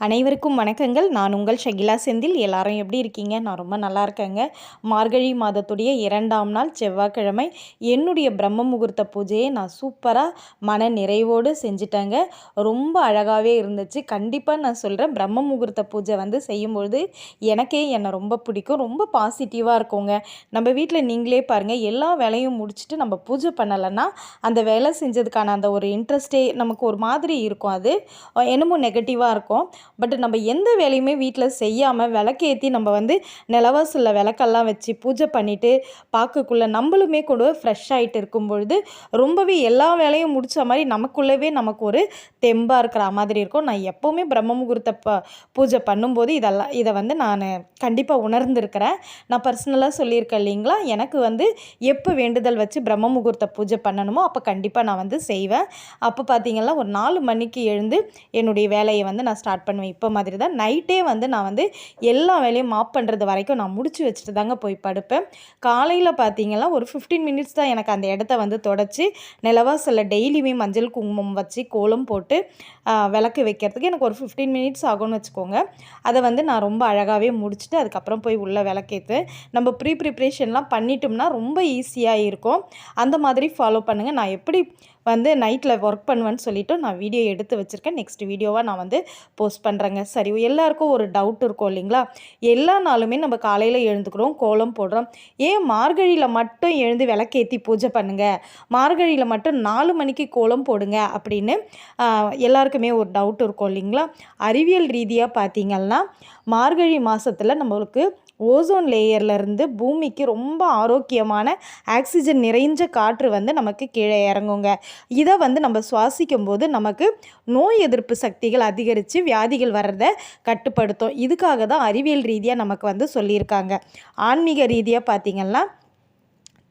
அனைவருக்கும் வணக்கங்கள். நான் உங்கள் ஷகிலா செந்தில். எல்லாரும் எப்படி இருக்கீங்க? நான் ரொம்ப நல்லா இருக்கேங்க. மார்கழி மாதத்துடைய இரண்டாம் நாள் செவ்வாய்க்கிழமை என்னுடைய பிரம்ம முகூர்த்த பூஜையை நான் சூப்பராக மன நிறைவோடு செஞ்சிட்டேங்க. ரொம்ப அழகாகவே இருந்துச்சு. கண்டிப்பாக நான் சொல்கிறேன் பிரம்ம முகூர்த்த பூஜை வந்து செய்யும்பொழுது எனக்கே என்னை ரொம்ப பிடிக்கும். ரொம்ப பாசிட்டிவாக இருக்குங்க. நம்ம வீட்டில் நீங்களே பாருங்கள் எல்லா வேலையும் முடிச்சுட்டு நம்ம பூஜை பண்ணலைன்னா அந்த வேலை செஞ்சதுக்கான அந்த ஒரு இன்ட்ரெஸ்டே நமக்கு ஒரு மாதிரி இருக்கும் அது. என்னமோ நெகட்டிவாக இருக்கும். பட் நம்ம எந்த வேலையுமே வீட்டில் செய்யாமல் விளக்கேற்றி நம்ம வந்து நிலவாசலில் விளக்கெல்லாம் வச்சு பூஜை பண்ணிவிட்டு பார்க்கக்குள்ளே நம்மளுமே கூட ஃப்ரெஷ் ஆகிட்டு இருக்கும் பொழுது ரொம்பவே எல்லா வேலையும் முடித்த மாதிரி நமக்குள்ளவே நமக்கு ஒரு தெம்பாக இருக்கிற மாதிரி இருக்கும். நான் எப்போவுமே பிரம்ம முகூர்த்த ப பூஜை பண்ணும்போது இதெல்லாம் இதை வந்து நான் கண்டிப்பாக உணர்ந்திருக்கிறேன். நான் பர்சனலாக சொல்லியிருக்கேன் இல்லைங்களா? எனக்கு வந்து எப்போ வேண்டுதல் வச்சு பிரம்ம முகூர்த்த பூஜை பண்ணணுமோ அப்போ கண்டிப்பாக நான் வந்து செய்வேன். அப்போ பார்த்தீங்கன்னா ஒரு நாலு மணிக்கு எழுந்து என்னுடைய வேலையை வந்து நான் ஸ்டார்ட் பண்ணுவேன் பண்ணுவேன் இப்போ மாதிரி தான் நைட்டே வந்து நான் வந்து எல்லா வேலையும் மாப் பண்ணுறது வரைக்கும் நான் முடிச்சு வச்சுட்டு தாங்க போய் படுப்பேன். காலையில் பார்த்தீங்கன்னா ஒரு ஃபிஃப்டீன் மினிட்ஸ் தான் எனக்கு அந்த இடத்த வந்து தொடச்சி சில டெய்லியுமே மஞ்சள் குங்குமம் வச்சு கோலம் போட்டு விளக்கு வைக்கிறதுக்கு எனக்கு ஒரு ஃபிஃப்டீன் மினிட்ஸ் ஆகும்னு வச்சுக்கோங்க. அதை வந்து நான் ரொம்ப அழகாகவே முடிச்சுட்டு அதுக்கப்புறம் போய் உள்ளே விளக்கேற்று நம்ம ப்ரீ ப்ரிப்ரேஷன்லாம் பண்ணிட்டோம்னா ரொம்ப ஈஸியாக இருக்கும். அந்த மாதிரி ஃபாலோ பண்ணுங்கள் நான் எப்படி வந்து நைட்டில் ஒர்க் பண்ணுவேன்னு சொல்லிவிட்டு நான் வீடியோ எடுத்து வச்சுருக்கேன். நெக்ஸ்ட் வீடியோவாக நான் வந்து போஸ்ட் பண்ணுறேங்க சரி எல்லாருக்கும் ஒரு டவுட் இருக்கும் இல்லைங்களா? எல்லா நாளுமே நம்ம காலையில் எழுந்துக்கிறோம் கோலம் போடுறோம். ஏன் மார்கழியில் மட்டும் எழுந்து விளக்கேற்றி பூஜை பண்ணுங்கள் மார்கழியில் மட்டும் நாலு மணிக்கு கோலம் போடுங்க அப்படின்னு எல்லாருக்குமே ஒரு டவுட் இருக்கும் இல்லைங்களா? அறிவியல் ரீதியாக பார்த்தீங்கன்னா மார்கழி மாதத்தில் நம்மளுக்கு ஓசோன் லேயர்லேருந்து பூமிக்கு ரொம்ப ஆரோக்கியமான ஆக்சிஜன் நிறைஞ்ச காற்று வந்து நமக்கு கீழே இறங்குங்க. இதை வந்து நம்ம சுவாசிக்கும் போது நமக்கு நோய் எதிர்ப்பு சக்திகள் அதிகரித்து வியாதிகள் வர்றதை கட்டுப்படுத்தும். இதுக்காக தான் அறிவியல் ரீதியாக நமக்கு வந்து சொல்லியிருக்காங்க. ஆன்மீக ரீதியாக பார்த்திங்கன்னா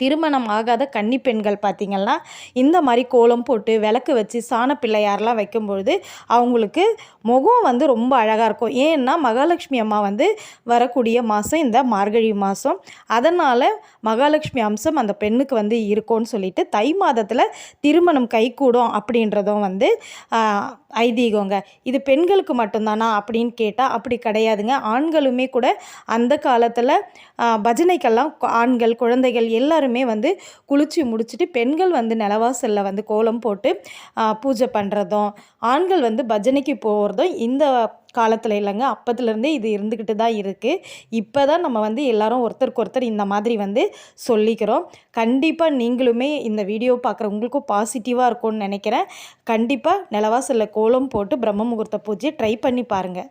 திருமணம் ஆகாத கன்னி பெண்கள் பார்த்திங்கன்னா இந்த மாதிரி கோலம் போட்டு விளக்கு வச்சு சாண பிள்ளையாரெலாம் வைக்கும்பொழுது அவங்களுக்கு முகம் வந்து ரொம்ப அழகாக இருக்கும். ஏன்னா மகாலட்சுமி அம்மா வந்து வரக்கூடிய மாதம் இந்த மார்கழி மாதம் அதனால் மகாலட்சுமி அம்சம் அந்த பெண்ணுக்கு வந்து இருக்கும்னு சொல்லிட்டு தை மாதத்தில் திருமணம் கைகூடும் அப்படின்றதும் வந்து ஐதீகங்க. இது பெண்களுக்கு மட்டும்தானா அப்படின்னு கேட்டால் அப்படி கிடையாதுங்க. ஆண்களுமே கூட அந்த காலத்தில் பஜனைக்கெல்லாம் ஆண்கள் குழந்தைகள் எல்லோரும் எல்லாருமே வந்து குளிச்சு முடிச்சுட்டு பெண்கள் வந்து நிலவாசலில் வந்து கோலம் போட்டு பூஜை பண்ணுறதும் ஆண்கள் வந்து பஜனைக்கு போகிறதும் இந்த காலத்தில் இல்லைங்க. அப்பத்துலேருந்தே இது இருந்துக்கிட்டு தான் இருக்குது இப்போ தான் நம்ம வந்து எல்லோரும் ஒருத்தருக்கு ஒருத்தர் இந்த மாதிரி வந்து சொல்லிக்கிறோம். கண்டிப்பாக நீங்களுமே இந்த வீடியோ பார்க்குற உங்களுக்கும் பாசிட்டிவாக இருக்கும்னு நினைக்கிறேன். கண்டிப்பாக நிலவாசலில் கோலம் போட்டு பிரம்ம முகூர்த்த பூஜையை ட்ரை பண்ணி பாருங்கள்